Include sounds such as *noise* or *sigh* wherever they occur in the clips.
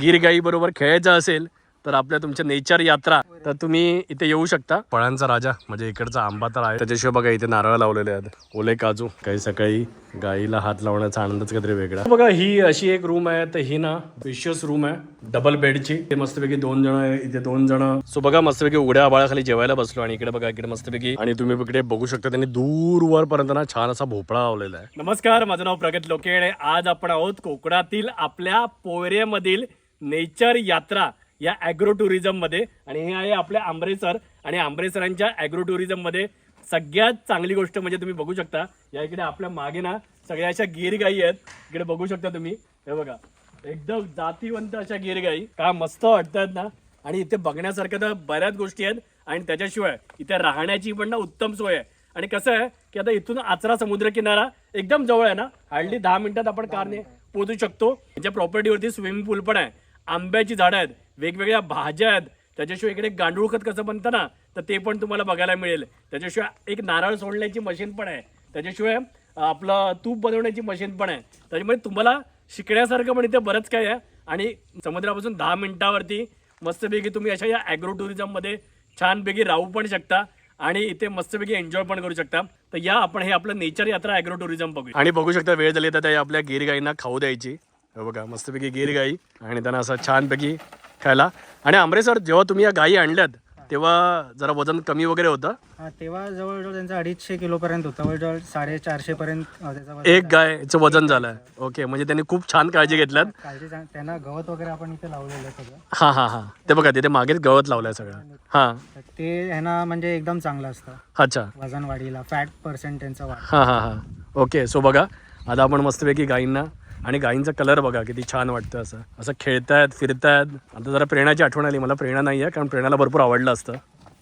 गिरगाई बरोबर खेळायचं असेल तर आपल्या तुमच्या नेचर यात्रा तर तुम्ही इथे येऊ शकता. फळांचा राजा म्हणजे इकडचा आंबा तर आहे. त्याच्याशिवाय बघा इथे नारळ लावलेले आहेत. ओले काजू. काही सकाळी गाईला हात लावण्याचा आनंदच काहीतरी वेगळा. बघा ही अशी एक रूम आहे तर ही ना विशियस रूम आहे डबल बेडची ते मस्तपैकी दोन जण आहे इथे दोन जण. सो बघा मस्तपैकी उघड्या आबाळाखाली जेवायला बसलो आणि इकडे बघा इकडे मस्तपैकी. आणि तुम्ही इकडे बघू शकता त्यांनी दूरवर पर्यंत ना छान असा भोपळा लावलेला आहे. नमस्कार माझं नाव प्रगत लोकेड आहे. आज आपण आहोत कोकणातील आपल्या पोयरेमधील नेचर यात्रा या ॲग्रो टुरिझममध्ये आणि हे आहे आपल्या आंबरेसर आणि आंबरेसरांच्या ॲग्रो टुरिझममध्ये सगळ्यात चांगली गोष्ट म्हणजे तुम्ही बघू शकता. या इकडे आपल्या मागे ना सगळ्या अशा गिरगाई आहेत. इकडे बघू शकता तुम्ही. हे बघा. एकदम जातीवंत अशा गिरगाई. का मस्त वाटतात ना. आणि इथे बघण्यासारख्या तर बऱ्याच गोष्टी आहेत. आणि त्याच्याशिवाय इथे राहण्याची पण ना उत्तम सोय आहे. आणि कसं आहे की आता इथून आचरा समुद्र किनारा एकदम जवळ आहे ना. हार्डली दहा मिनिटात आपण कारने पोहोचू शकतो. त्याच्या प्रॉपर्टीवरती स्विमिंग पूल पण आहे. आंब्याची झाडं आहेत वेगवेगळ्या भाज्या आहेत. त्याच्याशिवाय इकडे गांडूळ खत कसं बनतं ना तर ते पण तुम्हाला बघायला मिळेल. त्याच्याशिवाय एक नारळ सोडण्याची मशीन पण आहे. त्याच्याशिवाय आपलं तूप बनवण्याची मशीन पण आहे. त्याच्यामुळे तुम्हाला शिकण्यासारखं पण इथे बरंच काय आहे. आणि समुद्रापासून दहा मिनटावरती मस्तपैकी तुम्ही अशा या ॲग्रो टुरिझममध्ये छानपैकी राहू पण शकता आणि इथे मस्तपैकी एन्जॉय पण करू शकता. तर या आपण हे आपलं नेचर यात्रा ॲग्रो टुरिझम बघू आणि बघू शकता वेळ झाली तर त्या आपल्या गिरगाईंना खाऊ द्यायची. हे बघा मस्तपैकी गिरगाई आणि त्यांना असं छानपैकी खायला. आणि आमरे सर जेव्हा तुम्ही या गायी आणल्यात तेव्हा जरा वजन कमी वगैरे होतं? हा, तेव्हा जवळजवळ त्यांचा अडीचशे किलो पर्यंत होता. जवळजवळ साडेचारशे पर्यंत अ, त्याचा वजन एक गायचं वजन झालंय. ओके म्हणजे त्यांनी खूप छान काळजी घेतल्यात. काळजी त्यांना गवत वगैरे आपण इथे लावलेलं आहे सगळं. हां हां हां. ते बघा तिथे मागेच गवत लावलंय सगळं. हां. तर ते ह्यांना म्हणजे एकदम चांगलं असतं. अच्छा. वजन वाढीला फॅट पर्सेंट त्यांचा वाढ हां हां हां. ओके सो बघा आता आपण मस्तपैकी गाईंना आणि गायींचा कलर बघा किती छान वाटतं असं. असं खेळतायत फिरतायत. आता जरा प्रेरणाची आठवण आली. मला प्रेरणा नाही आहे कारण प्रेरणाला भरपूर आवडलं असतं.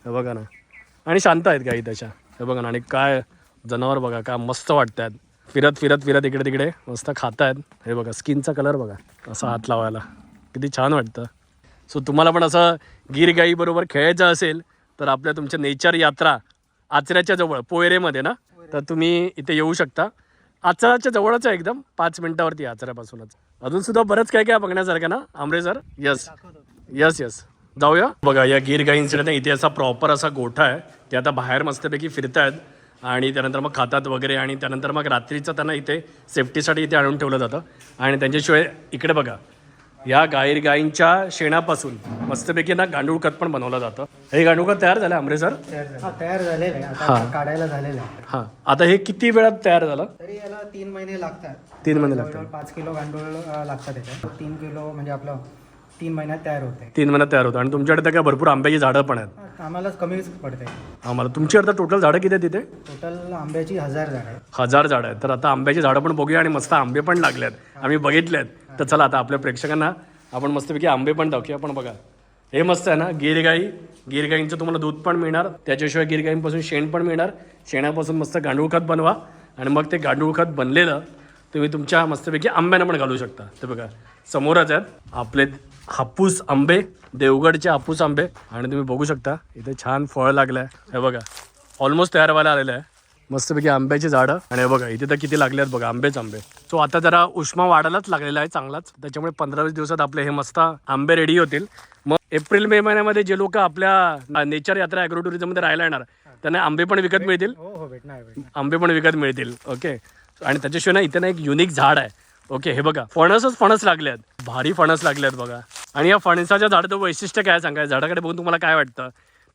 हे बघा ना. आणि शांत आहेत गाई तशा हे बघा ना आणि काय जनावर बघा काय मस्त वाटत आहेत फिरत फिरत फिरत इकडे तिकडे मस्त खात आहेत हे बघा स्किनचा कलर बघा असा हात लावायला. किती छान वाटतं. सो तुम्हाला पण असं गिर गाईबरोबर खेळायचं असेल तर आपल्या तुमच्या नेचर यात्रा आचऱ्याच्या जवळ पोयरेमध्ये ना तर तुम्ही इथे येऊ शकता. आचराच्या जवळच आहे एकदम. पाच मिनिटावरती आचरापासूनच. अजून सुद्धा बरंच काय काय बघण्यासारखं ना? Amre sir? Yes yes yes जाऊया. बघा या गिर गाईंचा ना इथे असा प्रॉपर असा गोठा आहे. ते आता बाहेर मस्तपैकी फिरतायत. आणि त्यानंतर मग खातात वगैरे आणि त्यानंतर मग रात्रीचं त्यांना इथे सेफ्टीसाठी इथे आणून ठेवलं जातं. आणि त्यांच्याशिवाय इकडे बघा या गाईर गाईंच्या शेणापासून मस्तपैकी ना गांडूळ खत पण बनवलं जातं. हे गांडूळ खत तयार झालं आमरे सर तयार झालं. हा, तयार झालेलं आहे. आता काढायला झालेलं आहे. हां. आता हे किती वेळात तयार झालं? तरी याला तीन महिने लागतात. तीन महिने लागतात. जवळजवळ पाच किलो गांडूळ अ, लागतात त्याच्यात तीन किलो म्हणजे आपलं तीन महिन्यात तयार होते तीन महिन्यात तयार होतं. आणि तुमच्याकडे तर काय भरपूर आंब्याची झाडं पण आहेत. आम्हाला कमीच पडते आम्हाला तुमच्याकडे टोटल झाडं किती आहेत तिथे? टोटल आंब्याची हजार झाड आहे हजार झाडं आहेत. तर आता आंब्याची झाडं पण बघूया आणि मस्त आंबे पण लागले आहेत आम्ही बघितले आहेत तर चला आता आपल्या प्रेक्षकांना आपण मस्तपैकी आंबे पण दाखवूया. पण बघा. हे मस्त आहे ना गिरगाई. गिरगाईंचं तुम्हाला दूध पण मिळणार त्याच्याशिवाय गिरगाईंपासून शेण पण मिळणार. शेणापासून मस्त गांडूळ खत बनवा. आणि मग ते गांडूळ खत बनलेलं तुम्ही तुमच्या मस्तपैकी आंब्यानं पण घालू शकता. ते बघा समोरच आहेत आपले हापूस आंबे देवगडचे हापूस आंबे. आणि तुम्ही बघू शकता इथे छान फळ लागलं आहे हे बघा ऑलमोस्ट तयार व्हायला आलेलं आहे. मस्तपैकी आंब्याची झाडं. आणि हे बघा इथे तर किती लागले आहेत बघा आंबेच आंबे. सो आता जरा उष्मा वाढायलाच लागलेला आहे चांगलाच. त्याच्यामुळे पंधरा वीस दिवसात आपले हे मस्त आंबे रेडी होतील. मग एप्रिल मे महिन्यामध्ये जे लोक आपल्या नेचर यात्रा ॲग्रो टुरिझममध्ये राहायला येणार त्यांना आंबे पण विकत मिळतील. हो हो आंबे पण विकत मिळतील. ओके आणि त्याच्याशिवाय ना इथे ना एक युनिक झाड आहे. ओके हे बघा फणसच फणस लागले आहेत. भारी फणस लागले आहेत बघा. आणि या फणसाच्या झाडाचं वैशिष्ट्य काय सांगाय झाडाकडे बघून तुम्हाला काय वाटतं?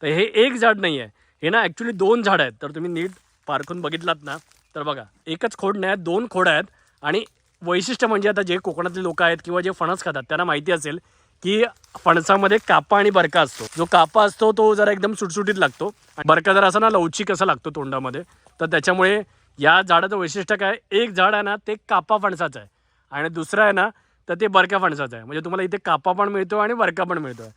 तर हे एक झाड नाही आहे हे ना ॲक्च्युली दोन झाड आहेत. तर तुम्ही नीट पारखून बघितलात ना तर बघा एकच खोड नाही आहेत दोन खोड आहेत आणि वैशिष्ट्य म्हणजे आता जे कोकणातले लोक आहेत किंवा जे फणस खातात त्यांना माहिती असेल की फणसामध्ये कापा आणि बरका असतो. जो कापा असतो तो जरा एकदम सुटसुटीत लागतो. बरका जरा असा ना लवचिक असा लागतो तोंडामध्ये. तर त्याच्यामुळे या झाडाचं वैशिष्ट्य काय एक झाड आहे ना ते कापा फणसाचं आहे. आणि दुसरं आहे ना तर ते बरका फणसाचं आहे. म्हणजे तुम्हाला इथे कापा पण मिळतो आणि बरका पण मिळतो.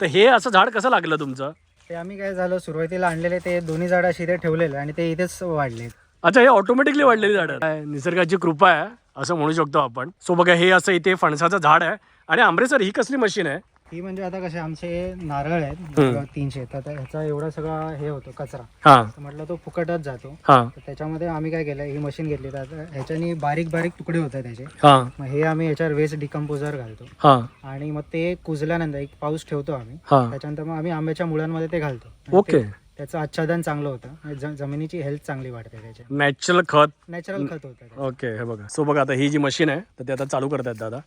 तर हे असं झाड कसं लागलं तुमचं? ते आम्ही काय झालं सुरुवातीला आणलेले ते दोन्ही झाड अशी इथे ठेवलेले आणि ते इथेच वाढले अच्छा हे ऑटोमॅटिकली वाढलेली झाड आहे निसर्गाची कृपा आहे असं म्हणू शकतो आपण. सो बघा हे असं इथे फणसाचं झाड आहे. आणि आंबरे सर ही कसली मशीन आहे? ही म्हणजे आता कसे आमचे नारळ आहेत तीनशे. तर ह्याचा एवढा सगळा हे होतो कचरा. हा. तर म्हटलं तो फुकटच जातो. हा. तर त्याच्यामध्ये आम्ही काय केलं ही मशीन घेतली. तर ह्याच्यानी बारीक बारीक तुकडे होतात त्याचे. हा. मग हे आम्ही याच्यावर वेस्ट डिकम्पोजर घालतो. हा. आणि मग ते कुजल्यानंतर एक पाऊस ठेवतो आम्ही. हा. त्याच्यानंतर मग आम्ही आंब्याच्या मुळांमध्ये ते घालतो. ओके. त्याचं आच्छादन चांगलं होतं. जमिनीची हेल्थ चांगली वाढते त्याच्या नॅचरल खत? नॅचरल खत होतं. ओके हे बघा. सो बघा आता ही जी मशीन आहे तर ते आता चालू करतायत दादा.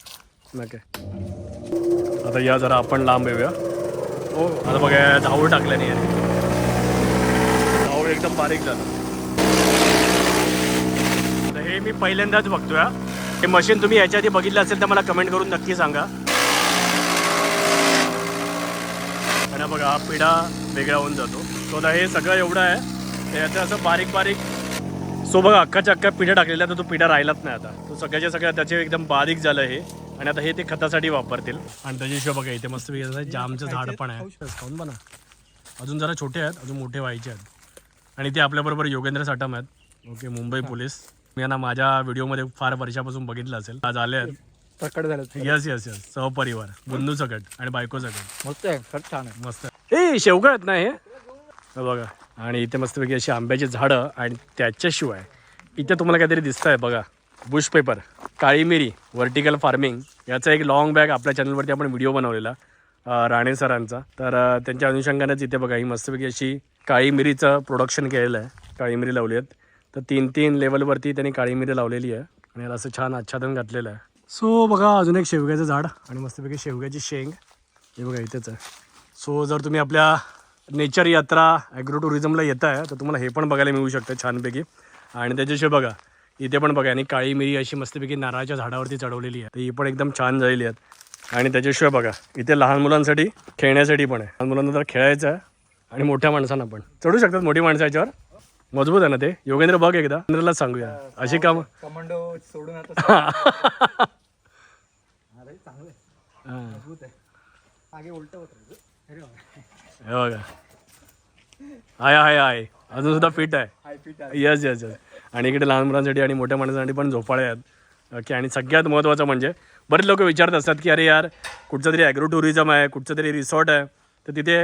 ओके आता या जरा आपण लांब येऊया. हो आता बघा धावू टाकल्याने याने. एकदम बारीक झालं. आता हे मी पहिल्यांदाच बघतोय हे. मशीन तुम्ही याच्या आधी बघितलं असेल तर मला कमेंट करून नक्की सांगा. आणि बघा हा पिढा वेगळा होऊन जातो. तो आता हे सगळं एवढं आहे याचं असं बारीक बारीक. सो बघा अख्खाच्या अख्खा पिढ्या टाकलेल्या तर तो पिढा राहिलाच नाही आता. तो सगळ्याच्या सगळ्या त्याचे एकदम बारीक झालं हे. आणि आता हे ते खतासाठी वापरतील. आणि त्याच्याशिवाय बघा इथे मस्त जामचं झाड पण आहे. खाऊन बना अजून जरा छोटे आहेत अजून मोठे व्हायचे आहेत. आणि ते आपल्याबरोबर योगेंद्र साटम आहेत. Okay Mumbai police. मी यांना माझ्या व्हिडिओमध्ये फार वर्षापासून बघितलं असेल. आज आले आहेत. प्रकट झालं यस यस यस सहपरिवार. बंधू सकट आणि बायको सकट. मस्त आहे छान आहे. मस्त. ए शेवगा आहेत ना हे बघा. आणि इथे मस्तपैकी अशी आंब्याची झाडं आणि त्याच्याशिवाय. इथे तुम्हाला काहीतरी दिसतं आहे बघा. बुश पेपर काळी मिरी व्हर्टिकल फार्मिंग याचा एक लॉंग बॅग आपल्या चॅनलवरती आपण व्हिडिओ बनवलेला राणे सरांचा. तर त्यांच्या अनुषंगानेच इथे बघा ही मस्तपैकी अशी काळी मिरीचं प्रोडक्शन केलेलं आहे. काळी मिरी लावली आहेत. तर तीन तीन लेवलवरती त्यांनी काळी मिरी लावलेली आहे. आणि याला असं छान आच्छादन घातलेलं आहे. सो बघा अजून एक शेवग्याचं झाड आणि मस्तपैकी शेवग्याची शेंग. हे बघा इथेच आहे. सो जर तुम्ही आपल्या नेचर यात्रा ॲग्रो टुरिझमला येत आहे तर तुम्हाला हे पण बघायला मिळू शकतं छानपैकी. आणि त्याच्याशिवाय बघा इथे पण बघा आणि काळी मिरी अशी मस्तपैकी नारळाच्या झाडावरती चढवलेली आहे. तर ही पण एकदम छान झालेली आहेत. आणि त्याच्याशिवाय बघा इथे लहान मुलांसाठी खेळण्यासाठी पण आहे. लहान मुलांना तर खेळायचं आहे आणि मोठ्या माणसांना पण. चढू शकतात मोठी माणसं याच्यावर. मजबूत आहे ना ते? योगेंद्र बघ एकदा. योगेंद्रलाच सांगूया. अशी काम *laughs* कमांडो सोडून. *laughs* हे. बघा. आहे आहे आहे अजून सुद्धा फिट आहे. येस येस येस आणि इकडे लहान मुलांसाठी आणि मोठ्या माणसांसाठी पण झोपाळे आहेत. ओके आणि सगळ्यात महत्त्वाचं म्हणजे बरेच लोक विचारत असतात की अरे यार कुठचं तरी ॲग्रो टुरिझम आहे कुठचं तरी रिसॉर्ट आहे. तर तिथे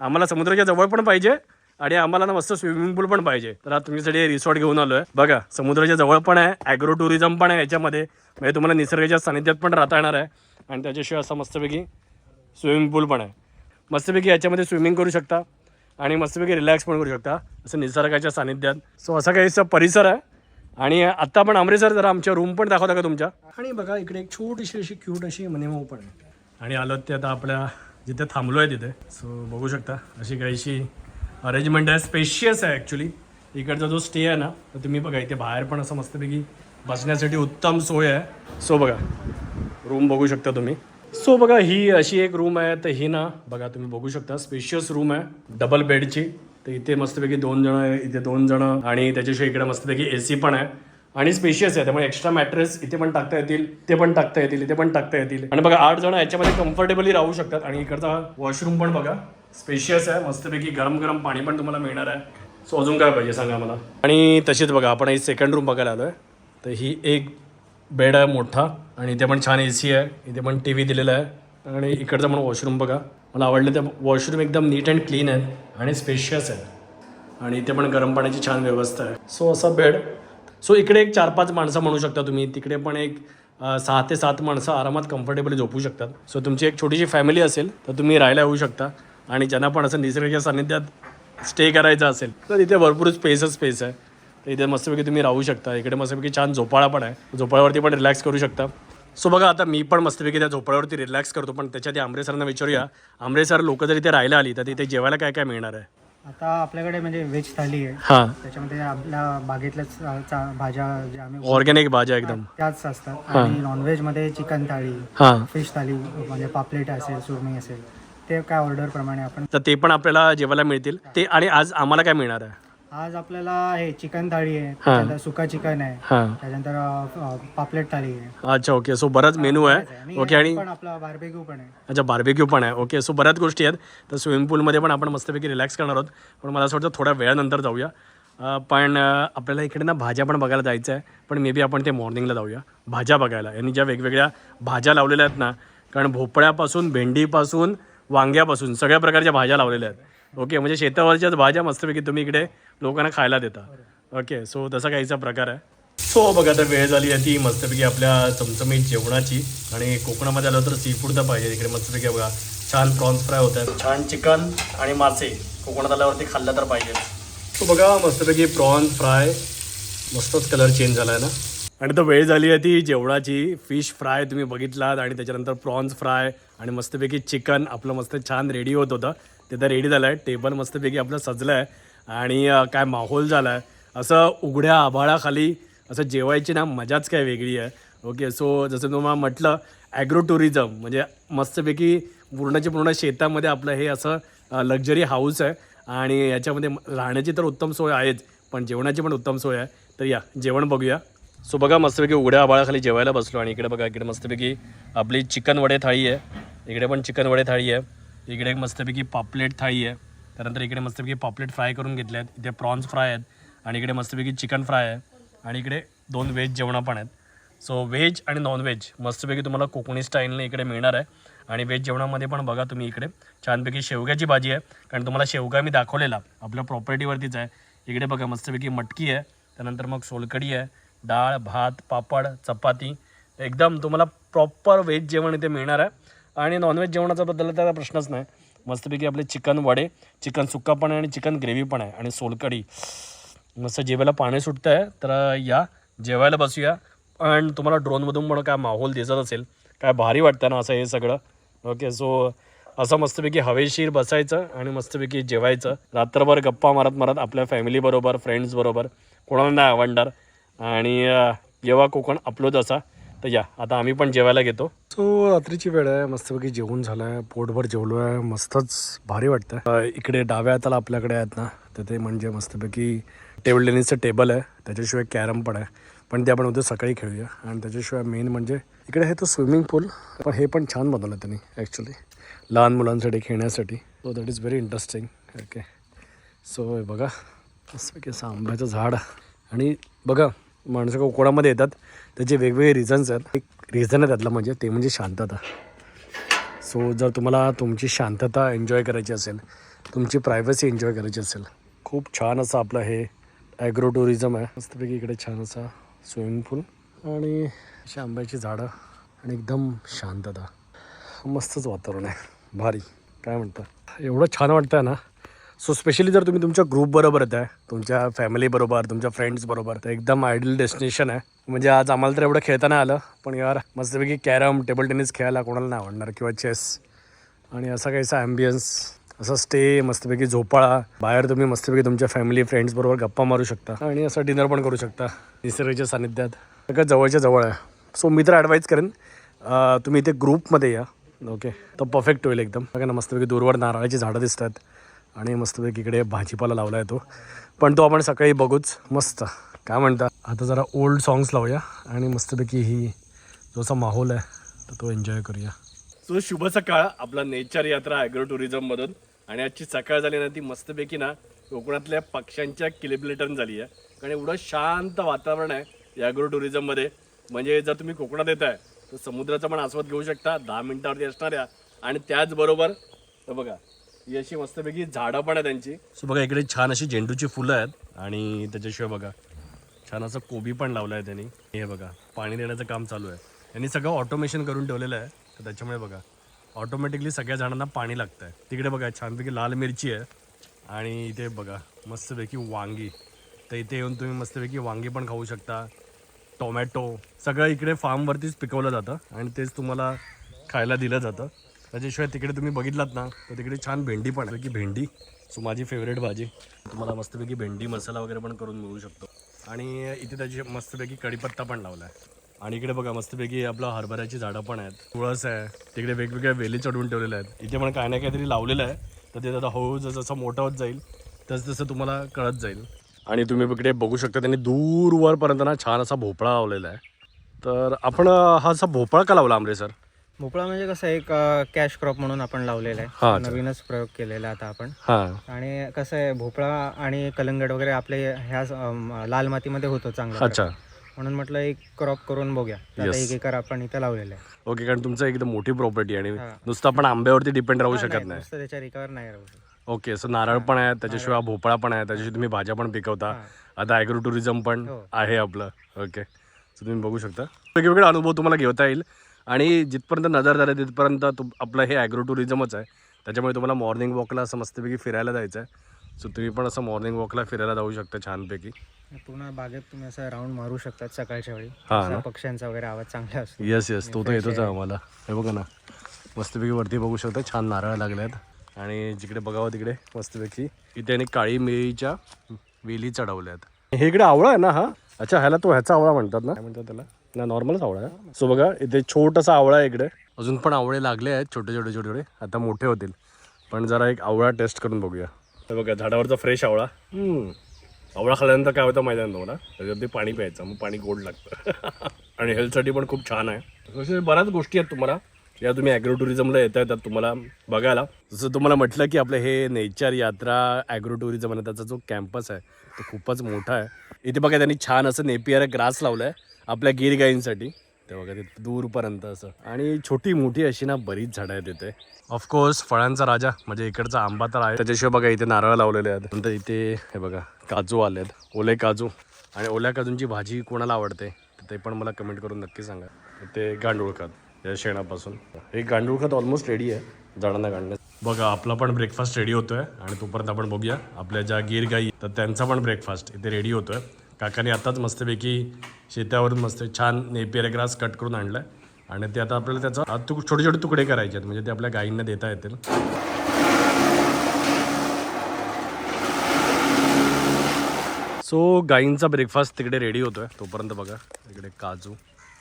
आम्हाला समुद्राच्या जवळ पण पाहिजे आणि आम्हाला ना मस्त स्विमिंग पूल पण पाहिजे. तर आज तुमच्यासाठी रिसॉर्ट घेऊन आलो आहे बघा समुद्राच्या जवळ पण आहे ॲग्रो टुरिझम पण आहे याच्यामध्ये. म्हणजे तुम्हाला निसर्गाच्या सानिध्यात पण राहता येणार आहे. आणि त्याच्याशिवाय असं मस्तपैकी स्विमिंग पूल पण आहे. मस्तपैकी याच्यामध्ये स्विमिंग करू शकता. आणि मस्तपैकी रिलॅक्स पण करू शकता. असं निसर्गाच्या सानिध्यात. सो असा काहीसा परिसर आहे. आणि आत्ता पण अमृतसर जरा आमच्या रूम पण दाखवता का तुमच्या? आणि बघा इकडे एक छोटीशी अशी क्यूट अशी मनेमाऊ पण आहे. आणि आलो ते आता आपल्या जिथे थांबलो आहे तिथे. सो बघू शकता. अशी काहीशी अरेंजमेंट आहे. स्पेशियस आहे ॲक्च्युली इकडचा जो स्टे आहे ना तर तुम्ही बघा इथे बाहेर पण असं मस्तपैकी बसण्यासाठी उत्तम सोय आहे. सो बघा. रूम बघू शकता तुम्ही. सो बघा ही अशी एक रूम आहे. तर ही ना बघा तुम्ही बघू शकता स्पेशियस रूम आहे. डबल बेडची तर इथे मस्तपैकी दोन जण आहे इथे दोन जण. आणि त्याच्याशिवाय इकडे मस्तपैकी ए सी पण आहे. आणि स्पेशियस आहे. त्यामुळे एक्स्ट्रा मॅट्रेस इथे पण टाकता येतील ते पण टाकता येतील इथे पण टाकता येतील. आणि बघा आठ जण याच्यामध्ये कम्फर्टेबली राहू शकतात. आणि इकडचा वॉशरूम पण बघा स्पेशियस आहे. मस्तपैकी गरम गरम पाणी पण तुम्हाला मिळणार आहे. सो अजून काय पाहिजे सांगा मला? आणि तशीच बघा आपण ही सेकंड रूम बघायला आलो आहे तर ही एक बेड आहे मोठा आणि इथे पण छान ए सी आहे. इथे पण टी व्ही दिलेला आहे. आणि इकडचा पण वॉशरूम बघा. मला आवडलं त्या वॉशरूम एकदम नीट अँड क्लीन आहे आणि स्पेशियस आहे. आणि इथे पण गरम पाण्याची छान व्यवस्था आहे. सो असा बेड सो इकडे एक चार पाच माणसं म्हणू शकता तुम्ही. तिकडे पण एक सहा ते सात माणसं आरामात कम्फर्टेबली झोपू शकतात. सो तुमची एक छोटीशी फॅमिली असेल तर तुम्ही राहायला येऊ शकता. आणि ज्यांना पण असं निसर्गाच्या सान्निध्यात स्टे करायचा असेल तर इथे भरपूर स्पेसच स्पेस आहे. तर इथे मस्तपैकी तुम्ही राहू शकता. इकडे मस्तपैकी छान झोपाळा पण आहे. झोपाळ्यावरती पण रिलॅक्स करू शकता. सो बघा आता मी पण मस्तपैकी त्या झोपाळ्यावरती रिलॅक्स करतो. पण त्याच्या आधी आमरे सरांना विचारूया. आमरे सर लोक जर इथे राहायला आली तर तिथे जेवायला काय काय मिळणार आहे? आता आपल्याकडे म्हणजे व्हेज थाली आहे. हां. त्याच्यामध्ये आपल्या बागेतल्याच चा- चा- भाज्या ज्या आम्ही ऑर्गॅनिक भाज्या एकदम. त्याच असतात. आणि नॉनव्हेजमध्ये चिकन थाळी फिश थाली म्हणजे पापलेट असेल सुरमई असेल ते काय ऑर्डर प्रमाणे आपण तर ते पण आपल्याला जेवायला मिळतील. ते आणि आज आम्हाला काय मिळणार आहे? आज आपल्याला हे चिकन थाळी आहे. त्याच्यानंतर सुका चिकन आहे. हां. त्याच्यानंतर अ, पापलेट थाळी आहे. अच्छा ओके सो बराच मेनू आहे. ओके आणि पण आपला बार्बेक्यू पण आहे. अच्छा बार्बेक्यू पण आहे. ओके सो बऱ्याच गोष्टी आहेत. तर स्विमिंग पूलमध्ये पण आपण मस्तपैकी रिलॅक्स करणार आहोत. पण मला असं वाटतं थोड्या वेळानंतर जाऊया. अं, पण अं, आपल्याला इकडे ना भाज्या पण बघायला जायचं आहे. पण मे बी आपण ते मॉर्निंगला जाऊया. भाज्या बघायला. यांनी ज्या वेगवेगळ्या भाज्या लावलेल्या आहेत ना कारण भोपळ्यापासून भेंडीपासून वांग्यापासून सगळ्या प्रकारच्या भाज्या लावलेल्या आहेत. ओके म्हणजे शेतावरच्याच भाज्या मस्तपैकी तुम्ही इकडे लोकांना खायला देता. ओके सो तसा काहीचा प्रकार आहे. सो बघा आता वेळ झाली आहे ती मस्तपैकी आपल्या चमचमीत जेवणाची. आणि कोकणामध्ये आलं तर सी फूड तर पाहिजे इकडे मस्तपैकी बघा छान प्रॉन्स फ्राय होत आहेत छान चिकन आणि मासे. कोकणात आल्यावरती खाल्लं तर पाहिजे. सो बघा मस्तपैकी प्रॉन्स फ्राय मस्तच कलर चेंज झाला आहे ना. आणि तर वेळ झाली आहे ती जेवणाची. फिश फ्राय तुम्ही बघितलात आणि त्याच्यानंतर प्रॉन्स फ्राय आणि मस्तपैकी चिकन आपलं मस्त छान रेडी होत होतं. ते तर रेडी झालं आहे टेबल मस्तपैकी आपलं सजलं आहे आणि काय माहोल झाला आहे असं उघड्या आभाळाखाली असं जेवायची ना मजाच काय वेगळी आहे. ओके सो जसं तुम्हाला म्हटलं ॲग्रो टुरिझम म्हणजे मस्तपैकी पूर्णचे पूर्ण शेतामध्ये आपलं हे असं लक्झरी हाऊस आहे. आणि याच्यामध्ये राहण्याची तर उत्तम सोय आहेच पण जेवणाची पण उत्तम सोय आहे. तर या जेवण बघूया. सो बघा मस्तपैकी उघड्या आबाळाखाली जेवायला बसलो आणि इकडे बघा इकडे मस्तपैकी आपली चिकन वडे थाळी आहे. इकडे पण चिकन वडे थाळी आहे. इकडे एक मस्तपैकी पापलेट थाळी आहे. त्यानंतर इकडे मस्तपैकी पापलेट फ्राय करून घेतले आहेत इथे प्रॉन्स फ्राय आहेत आणि इकडे मस्तपैकी चिकन फ्राय आहे आणि इकडे दोन व्हेज जेवणं पण आहेत. सो व्हेज आणि नॉनव्हेज मस्तपैकी तुम्हाला कोकणी स्टाईलने इकडे मिळणार आहे. आणि व्हेज जेवणामध्ये पण बघा तुम्ही इकडे छानपैकी शेवग्याची भाजी आहे. कारण तुम्हाला शेवगा मी दाखवलेला आपल्या प्रॉपर्टीवरतीच आहे. इकडे बघा मस्तपैकी मटकी आहे. त्यानंतर मग सोलकढी आहे. डाळ भात पापड चपाती. एकदम तुम्हाला प्रॉपर व्हेज जेवण इथे मिळणार आहे. आणि नॉनव्हेज जेवणाचा बद्दल तर प्रश्नच नाही. मस्तपैकी आपले चिकन वडे चिकन सुक्का पण आहे आणि चिकन ग्रेव्ही पण आहे. आणि सोलकढी. मस्त जेवायला पाणी सुटतं आहे तर या जेवायला बसूया. आणि तुम्हाला ड्रोनमधून पण काय माहोल दिसत असेल. काय भारी वाटतं ना असं हे सगळं. ओके सो असं मस्तपैकी हवेशीर बसायचं आणि मस्तपैकी जेवायचं. रात्रभर गप्पा मारत मारत आपल्या फॅमिलीबरोबर फ्रेंड्सबरोबर कोणाला नाही आवडणार. आणि अं, जेव्हा कोकण अपलोड असा. तर या आता आम्ही पण जेवायला घेतो. सो रात्रीची वेळ आहे मस्तपैकी जेवण झालं आहे पोटभर जेवलो आहे मस्तच भारी वाटतं इकडे डाव्या हाताला आपल्याकडे आहेत ना तर ते म्हणजे मस्तपैकी टेबल टेनिसचं टेबल आहे त्याच्याशिवाय कॅरम पण आहे. पण ते आपण उद्या सकाळी खेळूया. आणि त्याच्याशिवाय मेन म्हणजे इकडे आहे तो स्विमिंग पूल पण हे पण छान बनवलं त्यांनी ॲक्च्युली लहान मुलांसाठी खेळण्यासाठी. So that is very interesting okay so बघा मस्तपैकी असं आंब्याचं झाड. आणि बघा माणसं कोकणामध्ये येतात? त्याचे वेगवेगळे रिझन्स आहेत एक रिझन आहे त्यातलं म्हणजे ते म्हणजे शांतता. सो जर तुम्हाला तुमची शांतता एन्जॉय करायची असेल तुमची प्रायव्हसी एन्जॉय करायची असेल खूप छान असं आपलं हे ॲग्रो टुरिझम आहे. मस्तपैकी इकडे छान असा स्विमिंग पूल आणि अशी आंब्याची झाडं आणि एकदम शांतता. मस्तच वातावरण आहे. भारी. काय म्हणतं? एवढं छान वाटतं आहे ना सो स्पेशली जर तुम्ही तुमच्या ग्रुपबरोबर येत आहे तुमच्या फॅमिलीबरोबर तुमच्या फ्रेंड्सबरोबर तर एकदम आयडल डेस्टिनेशन आहे. म्हणजे आज आम्हाला तर एवढं खेळता नाही आलं पण यार मस्तपैकी कॅरम टेबल टेनिस खेळायला कोणाला नाही आवडणार किंवा चेस आणि असा काहीसा ॲम्बियन्स असा स्टे मस्तपैकी झोपाळा. बाहेर तुम्ही मस्तपैकी तुमच्या फॅमिली फ्रेंड्सबरोबर गप्पा मारू शकता. आणि असं डिनर पण करू शकता निसर्गाच्या सानिध्यात सगळं जवळच्या जवळ आहे. सो मी तर ॲडवाईज करेन तुम्ही इथे ग्रुपमध्ये या. ओके तर परफेक्ट होईल एकदम. बघा ना मस्तपैकी दूरवर नारळाची झाडं दिसतात. आणि मस्तपैकी इकडे भाजीपाला लावला आहे तो. पण तो आपण सकाळी बघूच. मस्त. काय म्हणता? आता जरा ओल्ड सॉंग्स लावूया आणि मस्तपैकी ही जो असा माहोल आहे तर तो एन्जॉय करूया. सो शुभ सकाळ. आपला नेचर यात्रा ॲग्रो टुरिझममधून आणि आजची सकाळ झाली ना ती मस्तपैकी ना कोकणातल्या पक्ष्यांच्या किलिबिलिटन झाली आहे. कारण एवढं शांत वातावरण आहे या ॲग्रो टुरिझममध्ये म्हणजे जर तुम्ही कोकणात येत आहे तर समुद्राचा पण आस्वाद घेऊ शकता. दहा मिनिटावरती असणाऱ्या. आणि त्याचबरोबर तर बघा ही अशी मस्तपैकी झाडं पण आहे त्यांची. सो बघा इकडे छान अशी झेंडूची फुलं आहेत आणि त्याच्याशिवाय बघा छान असं कोबी पण लावलं आहे त्यांनी. हे बघा पाणी देण्याचं काम चालू आहे. यांनी सगळं ऑटोमेशन करून ठेवलेलं आहे. तर त्याच्यामुळे बघा ऑटोमॅटिकली सगळ्या झाडांना पाणी लागतं आहे. तिकडे बघा छानपैकी लाल मिरची आहे. आणि इथे बघा मस्तपैकी वांगी. तर इथे येऊन तुम्ही मस्तपैकी वांगी पण खाऊ शकता. टोमॅटो सगळं इकडे फार्मवरतीच पिकवलं जातं. आणि तेच तुम्हाला खायला दिलं जातं. त्याच्याशिवाय तिकडे तुम्ही बघितलात ना तर तिकडे छान भेंडी पण आहे. की भेंडी? सो माझी फेवरेट भाजी. तुम्हाला मस्तपैकी भेंडी मसाला वगैरे पण करून मिळू शकतो. आणि इथे त्याची मस्तपैकी कढीपत्ता पण लावला आहे आणि इकडे बघा मस्तपैकी आपलं हरभऱ्याची झाडं पण आहेत. तुळस आहे. तिकडे वेगवेगळ्या वेली चढवून ठेवलेल्या आहेत. इथे पण काही ना काहीतरी लावलेलं आहे. तर ते आता हळूहळू जसं मोठं होत जाईल तसं तसं तुम्हाला कळत जाईल. आणि तुम्ही इकडे बघू शकता त्यांनी दूरवरपर्यंत ना छान असा भोपळा लावलेला आहे. तर आपण हा असा भोपळा का लावला आमरे सर? भोपळा म्हणजे कसं एक कॅश क्रॉप म्हणून आपण लावलेला आहे. नवीनच प्रयोग केलेला आता आपण. आणि कसं आहे भोपळा आणि कलंगड वगैरे आपले ह्या लाल मातीमध्ये होतो चांगला. म्हणून म्हटलं एक क्रॉप करून बघूया. एक एकर आपण इथं लावलेलं आहे. ओके कारण तुमचं एकदम मोठी प्रॉपर्टी आणि. नुसतं आपण आंब्यावरती डिपेंड राहू शकत नाही, त्याच्या एकावर नाही राहू शकत. ओके सो नारळ पण आहे त्याच्याशिवाय भोपळा पण आहे त्याच्याशिवाय तुम्ही भाज्या पण पिकवता. आता ॲग्रो टुरिझम पण हो. आहे आपलं. ओके सो तुम्ही बघू शकता. वेगवेगळे अनुभव तुम्हाला घेता येईल. आणि जिथपर्यंत नजर झालं तिथपर्यंत तुम आपलं हे ॲग्रो टुरिझमच आहे. त्याच्यामुळे तुम्हाला मॉर्निंग वॉकला असं मस्तपैकी फिरायला जायचं आहे सो तुम्ही पण असं मॉर्निंग वॉकला फिरायला जाऊ शकता छानपैकी. पूर्ण बागेत तुम्ही असं राऊंड मारू शकतात सकाळच्या वेळी. हा? पक्ष्यांचा वगैरे आवाज चांगला असतो. येस येस तो तर येतोच आहे आम्हाला. हे बघा ना मस्तपैकी वरती बघू शकता छान नारळ लागले आहेत आणि जिकडे बघावं तिकडे मस्तपैकी. इथे आणि काळी मिळीच्या वेली चढवल्या आहेत हे इकडे आवळा आहे ना हा? अच्छा ह्याला तो ह्याचा आवळा म्हणतात ना? काय म्हणतात त्याला? ना नॉर्मलच आवळा. आहे सो बघा इथे छोटासा आवळा आहे इकडे. अजून पण आवळे लागले आहेत छोटे छोटे छोटे छोटे. आता मोठे होतील. पण जरा एक आवळा टेस्ट करून बघूया. हे बघा झाडावरचा फ्रेश आवळा. हम्म. आवळा खाल्ल्यानंतर काय होतं माहिती तुम्हाला? त्याच्यात ते पाणी प्यायचं मग पाणी गोड लागतं. *laughs* आणि हेल्थसाठी पण खूप छान आहे. अशा बऱ्याच गोष्टी आहेत तुम्हाला. या तुम्ही ॲग्रो टुरिझमला येता येतात तुम्हाला बघायला. जसं तुम्हाला म्हटलं की आपलं हे नेचर यात्रा ॲग्रो टुरिझम आहे त्याचा जो कॅम्पस आहे तो खूपच मोठा आहे. इथे बघा त्यांनी छान असं नेपियर ग्रास लावलं आहे आपल्या गिर गाईंसाठी ते बघा ते दूरपर्यंत असं. आणि छोटी मोठी अशी ना बरीच झाडं आहेत इथे. ऑफकोर्स फळांचा राजा म्हणजे इकडचा आंबा तर आहे. त्याच्याशिवाय बघा इथे नारळ लावलेले आहेत. नंतर इथे हे बघा काजू आले आहेत ओले काजू. आणि ओल्या काजूंची भाजी कोणाला आवडते ते पण मला कमेंट करून नक्की सांगा. ते गांडूळ खत या शेणापासून. हे गांडूळ खत ऑलमोस्ट रेडी आहे झाडांना काढण्यास बघा आपला पण ब्रेकफास्ट रेडी होतोय. आणि तोपर्यंत आपण बघूया आपल्या ज्या गिर गाई तर त्यांचा पण ब्रेकफास्ट इथे रेडी होतोय. काकाने आताच मस्तपैकी शेतावरून मस्त छान नेपियर ग्रास कट करून आणलाय आणि ते आता आपल्याला त्याचा तुक छोटे छोटे तुकडे करायचे आहेत. म्हणजे ते आपल्या गायींना देता येतील. सो गाईंचा ब्रेकफास्ट तिकडे रेडी होतोय. तोपर्यंत बघा इकडे काजू.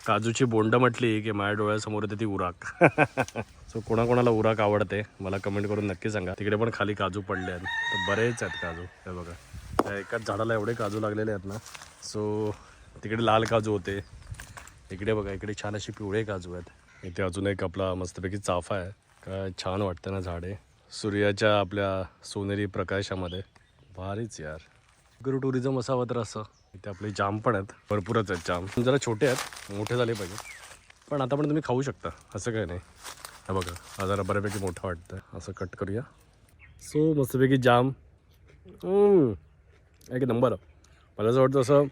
काजूची बोंड म्हटली की माझ्या डोळ्यासमोर येते ती उराक. *laughs* सो कोणाकोणाला उराक आवडते मला कमेंट करून नक्की सांगा. तिकडे पण खाली काजू पडले आहेत. तर बरेच आहेत काजू. हे बघा. त्या एकाच झाडाला एवढे काजू लागलेले आहेत ना सो तिकडे लाल काजू होते. इकडे बघा इकडे छान असे पिवळे काजू आहेत. इथे अजून एक आपला मस्तपैकी चाफा आहे. काय छान वाटतं ना झाडे. सूर्याच्या आपल्या सोनेरी प्रकाशामध्ये. भारीच यार. गुरु टुरिझम असावं तर असं. इथे आपले जाम पण आहेत. भरपूरच आहेत जाम. जरा छोटे आहेत मोठे झाले पाहिजे. पण आता पण तुम्ही खाऊ शकता. असं काही नाही. बघा हा जरा बऱ्यापैकी मोठा वाटतं असं कट करूया. सो मस्तपैकी जाम. एक नंबर? मला असं वाटतं असं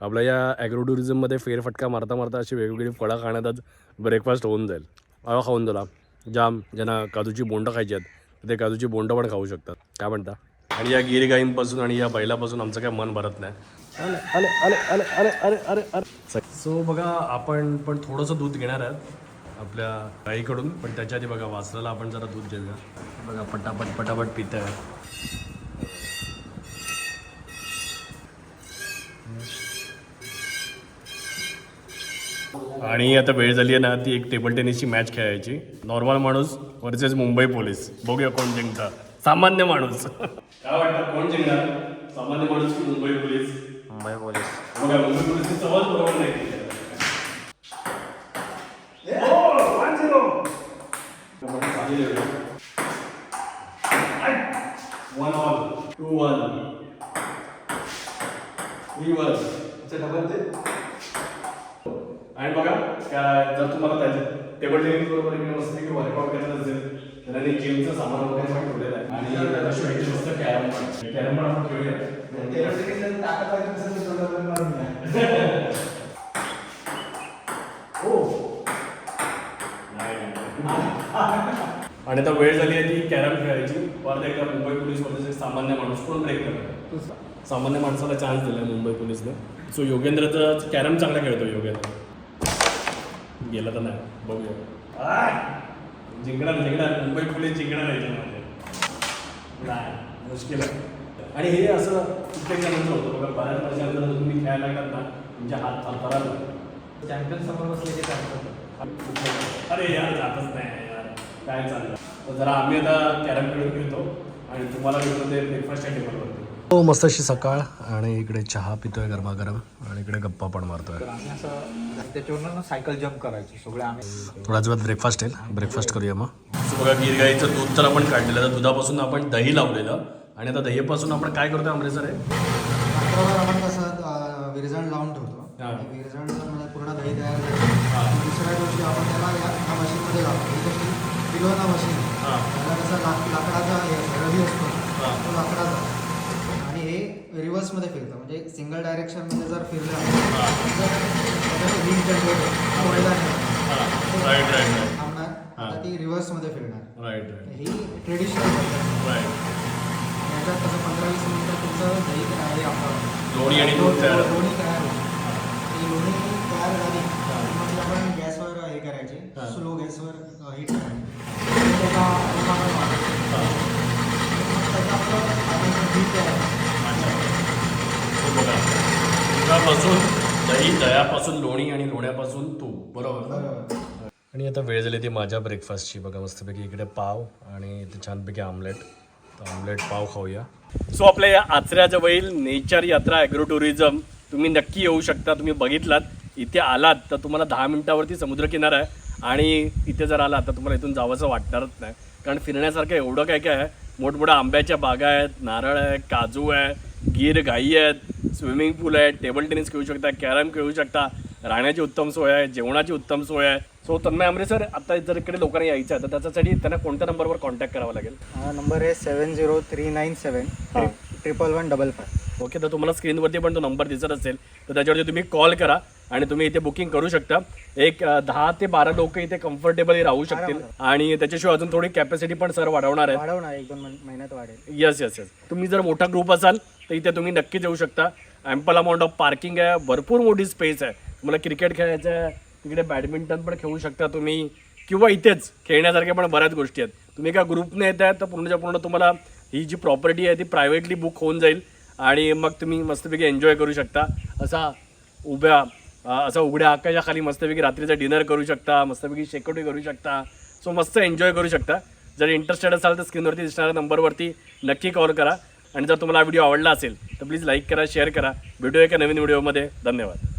आपल्या या ॲग्रो टुरिझममध्ये फेरफटका मारता मारता अशी वेगवेगळी फळं खाण्यातच ब्रेकफास्ट होऊन जाईल. आवा खाऊन जाला जाम ज्यांना काजूची बोंडं खायची आहेत ते काजूची बोंडं पण खाऊ शकतात. काय म्हणता? आणि या गिरगाईंपासून आणि या बैलापासून आमचं काय मन भरत नाही. अरे अरे अरे अरे अरे अरे अरे सो बघा आपण पण थोडंसं दूध घेणार आहोत आपल्या गाईकडून पण त्याच्या आधी बघा वासराला आपण जरा दूध देऊया. बघा पटापट पटापट पितं आहे आणि आता वेळ झाली आहे ना ती एक टेबल टेनिसची मॅच खेळायची. नॉर्मल माणूस वर्सेस मुंबई पोलीस बघूया कोण जिंकता. सामान्य माणूस. काय वाटतं कोण जिंकणार? सामान्य माणूस की मुंबई पोलीस मुंबई पोलीस बघा मुंबई पोलीसची सहज बरोबर नाही. One all two one three one आणि बघा काय जर तुम्हाला त्याचे टेबल टेनिस बरोबर इकडे मस्त की वर्कआउट करायचं असेल तर त्यांनी जिमचं सामान वगैरे पण ठेवलेलं आहे. आणि त्याच्याशिवाय मस्त कॅरम पण. कॅरम पण आपण खेळूया. *laughs* आणि आता वेळ झाली आहे ती कॅरम खेळायची. परत एकदा मुंबई पोलीसमध्ये सामान्य माणूस कोण ब्रेक करणार? सामान्य माणसाला चान्स दिलाय मुंबई पोलीसने. सो योगेंद्रचा कॅरम चांगला खेळतो योगेंद्र. गेला तर नाही. बघूया! जिंकणार जिंकणार. मुंबई पोलीस जिंकणार आहे याच्यामध्ये नाही मुश्किल आहे. आणि हे असं कित्येक जणांचं होतं. बघा बऱ्याच वर्षानंतर तुम्ही खेळायला लागलात ना तुमच्या हात थरथरात चॅम्पियन समोर बसले ते चालतात अरे यार जातच नाही यार. काय चाललं? तर जरा आम्ही आता कॅरम खेळून घेतो आणि तुम्हाला भेटतो ते ब्रेकफास्टच्या टेबलवरती हो मस्त अशी सकाळ आणि इकडे चहा पितोय गरमागरम आणि इकडे गप्पा पण मारतोय. असं त्याच्यावरनं सायकल जम्प करायची. सगळे आम्ही थोड्याच वेळात ब्रेकफास्ट येईल. ब्रेकफास्ट करूया मग. बघा गिर गाईचं दूध तर आपण काढलेलं तर दुधापासून आपण दही लावलेलं. आणि आता दहीपासून आपण काय करतोय अमरेसर आहे? आपण कसं विरजण लावून ठेवतो. आणि विरजणचं म्हणजे पूर्ण दही तयार दुसऱ्या दिवशी आपण त्याला या मशीनमध्ये लावतो. ही मशीन हां. त्याला कसं लाक लाकडाचा हे रवी असतो. तो लाकडाचा रिव्हर्समध्ये फिरतं. म्हणजे सिंगल डायरेक्शनमध्ये जर फिरलं राईट राईट राईट थांबणार हा. आता ती रिव्हर्समध्ये फिरणार. राईट राईट ही ट्रेडिशनल राईट याच्यात कसं पंधरा वीस मिनिटं तुमचं दही आहे आपलं लोणी आणि तयार होतं. लोणी तयार होतं ती लोणी तयार झाली ती आपण गॅसवर हे करायची. हा. स्लो गॅसवर हीट करायची. त्याचा आपण बघा. दुधापासून दही दह्यापासून लोणी आणि लोण्यापासून तूप बरोबर आणि आता वेळ झाली ती माझ्या ब्रेकफास्टची बघा मस्तपैकी इकडे पाव आणि इथे छानपैकी आमलेट तर आमलेट पाव खाऊया. सो आपल्या या आचऱ्याजवळील नेचर यात्रा ॲग्रो टुरिझम तुम्ही नक्की येऊ शकता. तुम्ही बघितलात. इथे आलात तर तुम्हाला दहा मिनटावरती समुद्रकिनारा आहे. आणि इथे जर आलात तर तुम्हाला इथून जावंसं वाटणारच नाही. कारण फिरण्यासारखं एवढं काय काय आहे? मोठमोठ्या आंब्याच्या बागा आहेत नारळ आहे काजू आहे गीर गाई आहेत स्विमिंग पूल आहे टेबल टेनिस खेळू शकता कॅरम खेळू शकता राहण्याची उत्तम सोय आहे जेवणाची उत्तम सोय आहे. सो तन्मय आमरे सर आता जर इकडे लोकांना यायचं आहे तर त्याच्यासाठी त्यांना कोणत्या नंबरवर कॉन्टॅक्ट करावा लागेल? हा नंबर आहे seven zero three nine seven triple one double five okay तर तुम्हाला स्क्रीनवरती पण तो नंबर दिसत असेल. तर त्याच्यावरती तुम्ही कॉल करा आणि तुम्ही इथे बुकिंग करू शकता. एक दहा ते बारा लोक इथे कम्फर्टेबली राहू शकतील. आणि त्याच्याशिवाय अजून थोडी कॅपॅसिटी पण सर वाढवणार आहे वाढवणार एक दोन महिन- महिन्यात वाढेल. येस येस येस तुम्ही जर मोठा ग्रुप असाल तर इथे तुम्ही नक्कीच येऊ शकता. ॲम्पल अमाऊंट ऑफ पार्किंग आहे. भरपूर मोठी स्पेस आहे. तुम्हाला क्रिकेट खेळायचं आहे. तिकडे बॅडमिंटन पण खेळू शकता तुम्ही. किंवा इथेच खेळण्यासारख्या पण बऱ्याच गोष्टी आहेत. तुम्ही एका ग्रुपने येत आहे तर पूर्णच्या पूर्ण तुम्हाला ही जी प्रॉपर्टी आहे ती प्रायव्हेटली बुक होऊन जाईल. आणि मग तुम्ही मस्तपैकी एन्जॉय करू शकता. असा उभ्या असं उघड्या आकाशाखाली मस्तपैकी रात्रीचा डिनर करू शकता मस्तपैकी शेकोटी करू शकता. सो मस्त एन्जॉय करू शकता. जर इंटरेस्टेड असाल तर स्क्रीनवरती दिसणाऱ्या नंबरवरती नक्की कॉल करा. आणि जर तुम्हाला हा व्हिडिओ आवडला असेल तर प्लीज लाईक करा शेअर करा. भेटूया एका नवीन व्हिडिओमध्ये धन्यवाद.